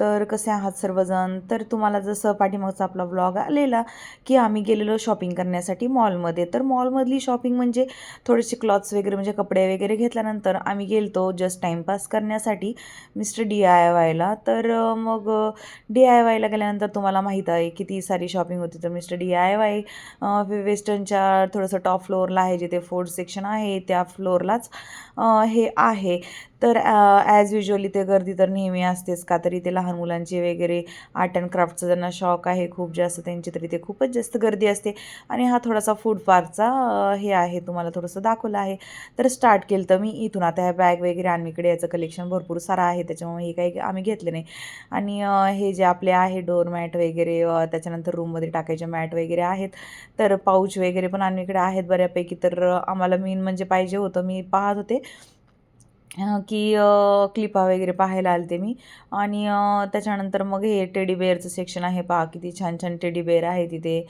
तर कसे आहात सर्वजण? तर तुम्हाला जसं पाठीमागचा आपला ब्लॉग आलेला की आम्ही गेलेलो शॉपिंग करण्यासाठी मॉलमध्ये तर मॉलमधली शॉपिंग म्हणजे थोडेसे क्लॉथ्स वगैरे म्हणजे कपडे वगैरे घेतल्यानंतर आम्ही गेलतो जस्ट टाईमपास करण्यासाठी मिस्टर डी आय वायला तर मग डी आय वायला गेल्यानंतर तुम्हाला माहीत आहे किती सारी शॉपिंग होती. तर मिस्टर डी आय वाय वेस्टर्नच्या थोडंसं टॉप फ्लोअरला आहे जिथे फोर्थ सेक्शन आहे त्या फ्लोअरलाच हे आहे. तर ॲज युजली ते गर्दी तर नेहमी असतेच का तरी ते लहान लहान मुलांचे वगैरे आर्ट अँड क्राफ्टचा ज्यांना शॉक आहे खूप जास्त त्यांची तरी ते खूपच जास्त गर्दी असते. आणि हा थोडासा फूड पार्कचा हे आहे तुम्हाला थोडंसं दाखवलं आहे. तर स्टार्ट केलं तर मी इथून आता ह्या बॅग वगैरे आणि इकडे याचं कलेक्शन भरपूर सारं आहे त्याच्यामुळे हे काही आम्ही घेतले नाही. आणि हे जे आपले आहे डोरमॅट वगैरे त्याच्यानंतर रूममध्ये टाकायचे मॅट वगैरे आहेत. तर पाऊच वगैरे पण आम्ही इकडे आहेत बऱ्यापैकी. तर आम्हाला मेन म्हणजे पाहिजे होतं मी पाहत होते. की क्लिपा वगैरे पाहायला आलते मी. आणि त्याच्यानंतर मग हे टेडी बेअरचं सेक्शन आहे पहा किती छान छान टेडी बेअर आहे तिथे.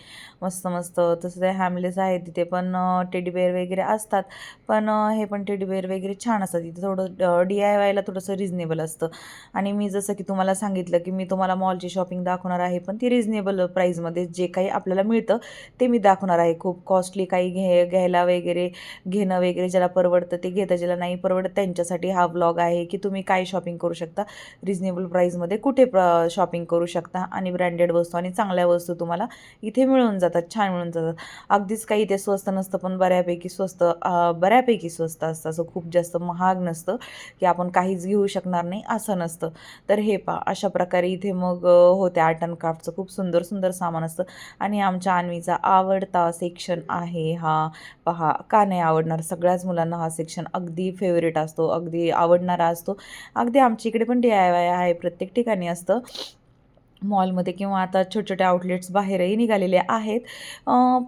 मस्त मस्त तसं ते हॅमलेस आहे तिथे पण टेडी बेअर वगैरे असतात. पण हे पण टेडी बेअर वगैरे छान असतात. तिथे थोडं डी आय वायला थोडंसं रिजनेबल असतं. आणि मी जसं की तुम्हाला सांगितलं की मी तुम्हाला मॉलची शॉपिंग दाखवणार आहे पण ती रिजनेबल प्राईजमध्ये जे काही आपल्याला मिळतं ते मी दाखवणार आहे. खूप कॉस्टली काही घे घ्यायला वगैरे घेणं वगैरे ज्याला परवडतं ते घेतं ज्याला नाही परवडत त्यांच्यासाठी हा ब्लॉग आहे की तुम्ही काय शॉपिंग करू शकता? रिजनेबल प्राईजमध्ये कुठे प्र शॉपिंग करू शकता? आणि ब्रँडेड वस्तू आणि चांगल्या वस्तू तुम्हाला इथे मिळून जातात छान मिळून जातात. अगदीच काही इथे स्वस्त नसतं पण बऱ्यापैकी स्वस्त बऱ्यापैकी स्वस्त असतं. असं खूप जास्त महाग नसतं की आपण काहीच घेऊ शकणार नाही असं नसतं. तर हे पा अशा प्रकारे इथे मग होते आर्ट अँड क्राफ्टचं खूप सुंदर सुंदर सामान असतं. आणि आमच्या आणवीचा आवडता सेक्शन आहे हा. पहा का नाही आवडणार? सगळ्याच मुलांना हा सेक्शन अगदी फेवरेट असतो. अगदी आवडणारा असतो. अगदी आमच्या इकडे पण डी आय वाय आहे प्रत्येक ठिकाणी असतं. मॉलमध्ये किंवा आता छोटे छोटे आउटलेट्स बाहेरही निघालेले आहेत.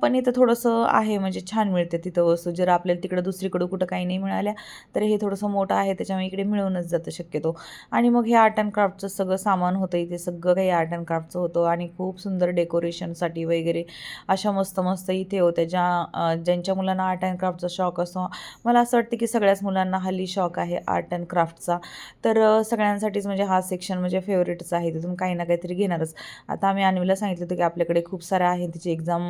पण इथं थोडंसं आहे म्हणजे छान मिळते तिथं वस्तू. जर आपल्याला तिकडं दुसरीकडं कुठं काही नाही मिळाल्या तर हे थोडंसं मोठं आहे त्याच्यामुळे इकडे मिळूनच जातं शक्यतो. आणि मग हे आर्ट अँड क्राफ्टचं सगळं सामान होतं इथे सगळं काही आर्ट अँड क्राफ्टचं होतं आणि खूप सुंदर डेकोरेशनसाठी वगैरे अशा मस्त मस्त इथे होत्या. ज्या ज्यांच्या मुलांना आर्ट अँड क्राफ्टचा शौक असतो मला असं वाटतं की सगळ्याच मुलांना हल्ली शौक आहे आर्ट अँड क्राफ्टचा तर सगळ्यांसाठीच म्हणजे हा सेक्शन म्हणजे फेवरेटच आहे. तिथून काही ना काहीतरी घेणारच. आता आम्ही अन्वीला सांगितलं होतं की आपल्याकडे खूप साऱ्या आहे तिची एक्झाम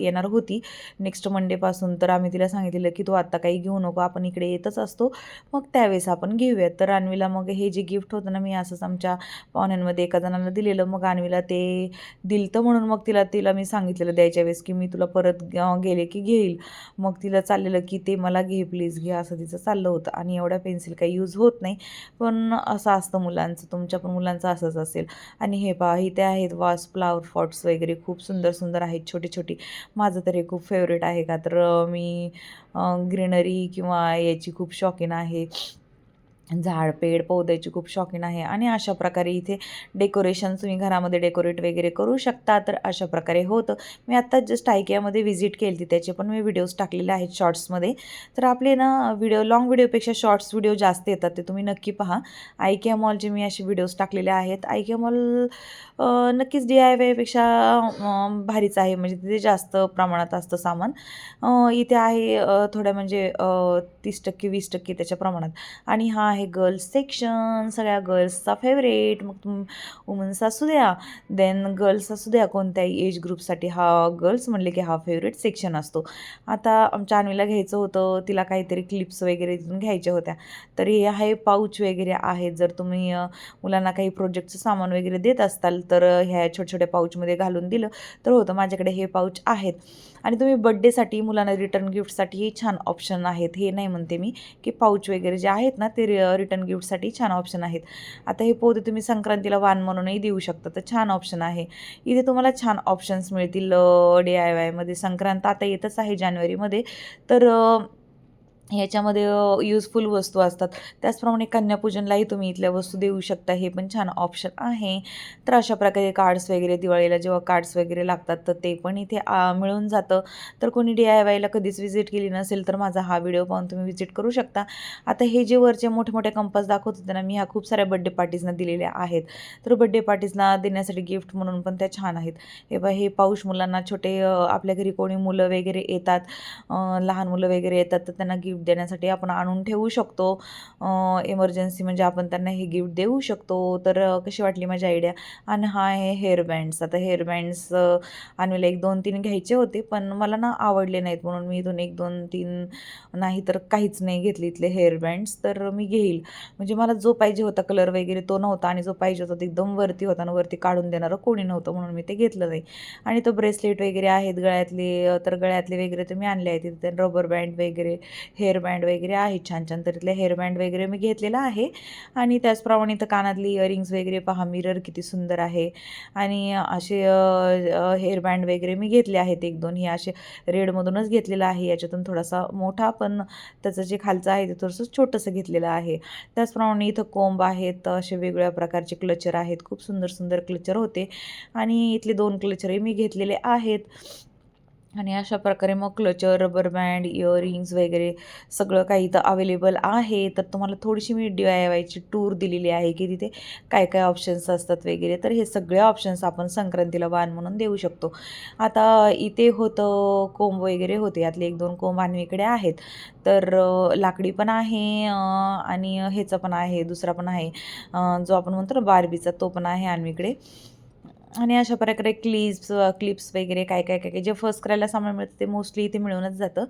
येणार होती. नेक्स्ट मंडेपासून तर आम्ही तिला सांगितलेलं की तू आत्ता काही घेऊ नको आपण इकडे येतच असतो. मग त्यावेळेस आपण घेऊयात. तर अन्वीला मग हे जे गिफ्ट होतं ना मी असंच आमच्या पाहुण्यांमध्ये एका जणाला दिलेलं. मग अन्वीला ते दिलतं म्हणून मग तिला तिला मी सांगितलेलं द्यायच्या वेळेस की मी तुला परत गेले की घेईल. मग तिला चाललेलं की ते मला घे प्लीज घे असं तिचं चाललं होतं. आणि एवढ्या पेन्सिल काही यूज होत नाही. पण असं असतं मुलांचं तुमच्या पण मुलांचं असंच असेल. आणि हे इथे आहेत वास फ्लावर पॉट्स वगैरे. खूप सुंदर सुंदर आहेत छोटी छोटी. माझं तर हे खूप फेवरेट आहे का? तर मी ग्रीनरी किंवा याची खूप शौकीन आहे. झाड पेड पौद्याची खूप शौकीन आहे आणि अशा प्रकारे इथे डेकोरेशन तुम्ही घरामध्ये डेकोरेट वगैरे करू शकता तर अशा प्रकारे होतं. मी आत्ताच जस्ट आयकियामध्ये व्हिजिट केली होती त्याचे पण मी व्हिडिओज टाकलेले आहेत शॉर्ट्समध्ये तर आपले ना व्हिडिओ लाँग व्हिडिओपेक्षा शॉर्ट्स व्हिडिओ जास्त येतात ते तुम्ही नक्की पहा. आयकिया मॉलचे मी असे व्हिडिओज टाकलेले आहेत. आयकिया मॉल नक्कीच डी आय वायपेक्षा भारीच आहे. म्हणजे तिथे जास्त प्रमाणात असतं सामान. इथे आहे थोड्या म्हणजे तीस टक्के वीस टक्के त्याच्या प्रमाणात. आणि हा आहे गर्ल्स सेक्शन सगळ्या गर्ल्सचा फेवरेट मग तुम वुमन्स असू द्या. देन गर्ल्स असू द्या कोणत्याही एज ग्रुपसाठी हा गर्ल्स म्हणले की हा फेवरेट सेक्शन असतो. आता आमच्या आणवीला घ्यायचं होतं तिला काहीतरी क्लिप्स वगैरे तिथून घ्यायच्या होत्या. तर हे आहे पाऊच वगैरे आहेत. जर तुम्ही मुलांना काही प्रोजेक्टचं सामान वगैरे देत असताल तर ह्या छोट्या छोट्या पाऊचमध्ये घालून दिलं. तर होतं माझ्याकडे हे पाऊच आहेत. आणि तुम्ही बड्डेसाठी मुलांना रिटर्न गिफ्टसाठीही छान ऑप्शन आहेत. हे नाही म्हणते मी की पाऊच वगैरे जे आहेत ना ते रिटर्न गिफ्टसाठी छान ऑप्शन आहेत. आता हे पोते तुम्ही संक्रांतीला वाण म्हणूनही देऊ शकता तर छान ऑप्शन आहे. इथे तुम्हाला छान ऑप्शन्स मिळतील डी आय वायमध्ये संक्रांत आता येतच आहे जानेवारीमध्ये. तर ह्याच्यामध्ये यूजफुल वस्तू असतात. त्याचप्रमाणे कन्यापूजनलाही तुम्ही इथल्या वस्तू देऊ शकता. हे पण छान ऑप्शन आहे. तर अशा प्रकारे कार्ड्स वगैरे दिवाळीला जेव्हा कार्ड्स वगैरे लागतात तर ते पण इथे आ, मिळून जातं. तर कोणी डी आय वायला कधीच व्हिजिट केली नसेल तर माझा हा व्हिडिओ पाहून तुम्ही व्हिजिट करू शकता. आता हे जे वरचे मोठे मोठे कंपास दाखवत होते ना मी ह्या खूप साऱ्या बड्डे पार्टीजना दिलेल्या आहेत. तर बड्डे पार्टीजना देण्यासाठी गिफ्ट म्हणून पण त्या छान आहेत. हे बा हे पाऊस मुलांना छोटे आपल्या घरी कोणी मुलं वगैरे येतात लहान मुलं वगैरे येतात तर त्यांना गिफ्ट गिफ्ट देण्यासाठी आपण आणून ठेवू शकतो. इमर्जन्सी म्हणजे आपण त्यांना हे गिफ्ट देऊ शकतो. तर कशी वाटली माझी आयडिया आणि हा आहे हेअरबँड्स आता हेअरबँड्स आणलेले एक दोन तीन घ्यायचे होते पण मला ना आवडले नाहीत. म्हणून मी इथून एक दोन तीन नाही तर काहीच नाही घेतले इथले हेअरबँड्स तर मी घेईल. म्हणजे मला जो पाहिजे होता कलर वगैरे तो नव्हता आणि जो पाहिजे होता तो एकदम वरती होता आणि वरती काढून देणारं कोणी नव्हतं म्हणून मी ते घेतलं नाही. आणि तो ब्रेसलेट वगैरे आहेत गळ्यातले तर गळ्यातले वगैरे तर मी आणले आहेत. तिथे रबर बँड वगैरे हे हेअरबँड वगैरे आहे छान छान तर हेअरबँड वगैरे मी घेतलेला आहे. आणि त्याचप्रमाणे इथं कानातली इयरिंग्स वगैरे पहा मिरर किती सुंदर आहे. आणि असे हेअरबँड वगैरे मी घेतले आहेत एक दोन. हे असे रेडमधूनच घेतलेलं आहे. याच्यातून थोडासा मोठा पण त्याचं जे खालचं आहे ते थोडंसं छोटंसं घेतलेलं आहे. त्याचप्रमाणे इथं कोंब आहेत असे वेगवेगळ्या प्रकारचे क्लचर आहेत. खूप सुंदर सुंदर क्लचर होते. आणि इथले दोन क्लचरही मी घेतलेले आहेत. आणि अशा प्रकारे मग क्लचर रबर बँड इयरिंग्स वगैरे सगळं काही इथं अवेलेबल आहे. तर तुम्हाला थोडीशी मी डी आय वायची टूर दिलेली आहे की तिथे काय काय ऑप्शन्स असतात वगैरे. तर हे सगळे ऑप्शन्स आपण संक्रांतीला वाण म्हणून देऊ शकतो. आता इथे होतं कोंब वगैरे होते. यातले एक दोन कोंब आणवीकडे आहेत. तर लाकडी पण आहे आणि ह्याचा पण आहे दुसरा पण आहे. जो आपण म्हणतो ना बार्बीचा तो पण आहे आणवीकडे आणि अशा प्रकारे क्लिप्स क्लिप्स वगैरे काय काय काय काय जे फर्स्ट करायला सामान मिळतं ते मोस्टली इथे मिळूनच जातं.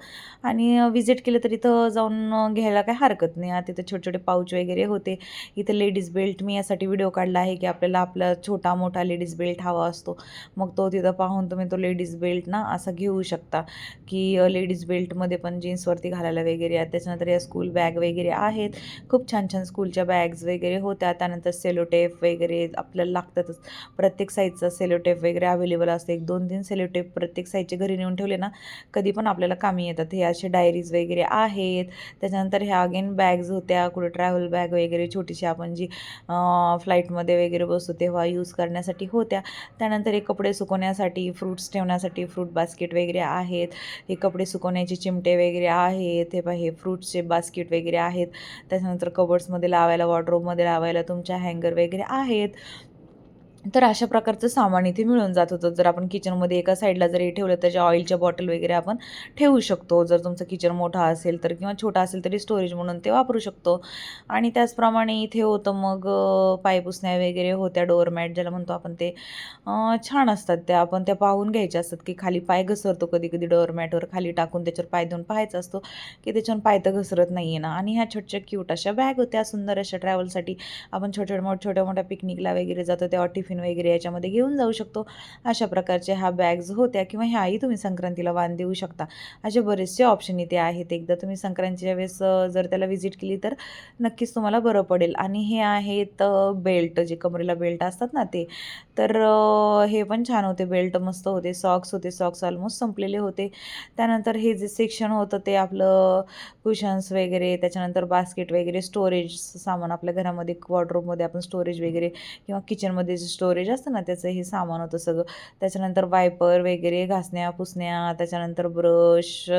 आणि विजिट केलं तर इथं जाऊन घ्यायला काही हरकत नाही. आता तिथे छोटे छोटे पाऊच वगैरे होते. इथं लेडीज बेल्ट मी यासाठी व्हिडिओ काढला आहे की आपल्याला आपला छोटा मोठा लेडीज बेल्ट हवा असतो. मग तो तिथं पाहून तुम्ही तो लेडीज बेल्ट ना असा घेऊ शकता की लेडीज बेल्टमध्ये पण जीन्सवरती घालायला वगैरे आहेत. त्याच्यानंतर या स्कूल बॅग वगैरे आहेत. खूप छान छान स्कूलच्या बॅग्स वगैरे होत्या. त्यानंतर सेलोटेप वगैरे आपल्याला लागतातच. प्रत्येक साईजचा सेलोटेप वगैरे अवेलेबल असते. एक दोन तीन सेलोटेप प्रत्येक साईजचे घरी नेऊन ठेवले ना कधी पण आपल्याला कामी येतात. हे असे डायरीज वगैरे आहेत. त्याच्यानंतर ह्या अगेन बॅग्ज होत्या कुठे ट्रॅव्हल बॅग वगैरे छोटीशी आपण जी फ्लाईटमध्ये वगैरे बसतो तेव्हा यूज करण्यासाठी होत्या. त्यानंतर हे कपडे सुकवण्यासाठी फ्रूट्स ठेवण्यासाठी फ्रूट बास्केट वगैरे आहेत. हे कपडे सुकवण्याचे चिमटे वगैरे आहेत. हे हे फ्रूट्सचे बास्केट वगैरे आहेत. त्याच्यानंतर कबर्ड्समध्ये लावायला वॉर्ड्रोबमध्ये लावायला तुमच्या हँगर वगैरे आहेत. तर अशा प्रकारचं सामान इथे मिळून जात होतं. जर आपण किचनमध्ये एका साईडला जरी ठेवलं त्याच्या ऑइलच्या बॉटल वगैरे आपण ठेवू शकतो. जर तुमचं किचन मोठा असेल तर किंवा छोटा असेल तरी स्टोरेज म्हणून ते वापरू शकतो. आणि त्याचप्रमाणे इथे होतं मग पायपुसण्या पाय पुसण्या वगैरे होत्या डोअरमॅट ज्याला म्हणतो आपण ते. छान असतात त्या. आपण त्या पाहून घ्यायच्या असतात की खाली पाय घसरतो कधी कधी डोअरमॅटवर खाली टाकून त्याच्यावर पाय देऊन पाहायचं असतो की त्याच्यावर पाय तर घसरत नाही आहे ना. आणि ह्या छोट्या क्यूट अशा बॅग होत्या सुंदर अशा ट्रॅव्हलसाठी आपण छोट्या मोठ्या छोट्या मोठ्या पिकनिकला वगैरे जातो तेव्हा टिफिन वगैरे याच्यामध्ये घेऊन जाऊ शकतो. अशा प्रकारच्या ह्या बॅग्स होत्या किंवा ह्याही तुम्ही संक्रांतीला वाण देऊ शकता. असे बरेचसे ऑप्शन इथे आहेत. एकदा तुम्ही संक्रांतीच्या वेळेस जर त्याला व्हिजिट केली तर नक्कीच तुम्हाला बरं पडेल. आणि हे आहेत बेल्ट जे कमरेला बेल्ट असतात ना ते. तर हे पण छान होते. बेल्ट मस्त होते. सॉक्स होते. सॉक्स ऑलमोस्ट संपलेले होते. त्यानंतर हे जे सेक्शन होतं ते आपलं कुशन्स वगैरे त्याच्यानंतर बास्केट वगैरे स्टोरेज सामान आपल्या घरामध्ये वॉर्ड्रोबमध्ये आपण स्टोरेज वगैरे किंवा किचनमध्ये जे स्टोरेज असतं ना त्याचं हे सामान होतं सगळं. त्याच्यानंतर वायपर वगैरे घासण्या पुसण्या त्याच्यानंतर ब्रश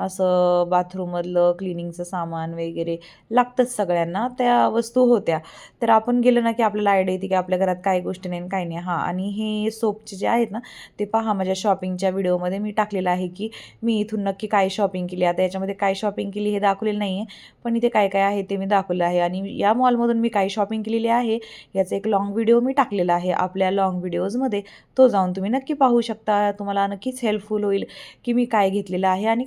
असं बाथरूममधलं क्लिनिंगचं सामान वगैरे लागतंच सगळ्यांना त्या वस्तू होत्या. तर आपण गेलो ना की आपल्याला आयडिया येते की आपल्या घरात काय गोष्टी नाही आणि काय नाही. हां आणि हे सोपचे जे आहेत ना ते पहा माझ्या शॉपिंगच्या व्हिडिओमध्ये मी टाकलेलं आहे की मी इथून नक्की काय शॉपिंग केली. आता याच्यामध्ये काय शॉपिंग केली हे दाखवलेलं नाही आहे पण इथे काय काय आहे ते मी दाखवलं आहे. आणि या मॉलमधून मी काय शॉपिंग केलेली आहे याचा एक लॉंग व्हिडिओ मी टाकलेला आहे. आपल्या लॉंग व्हिडिओजमध्ये तो जाऊन तुम्ही नक्की पाहू शकता. तुम्हाला नक्कीच हेल्पफुल होईल की मी काय घेतलेलं आहे आणि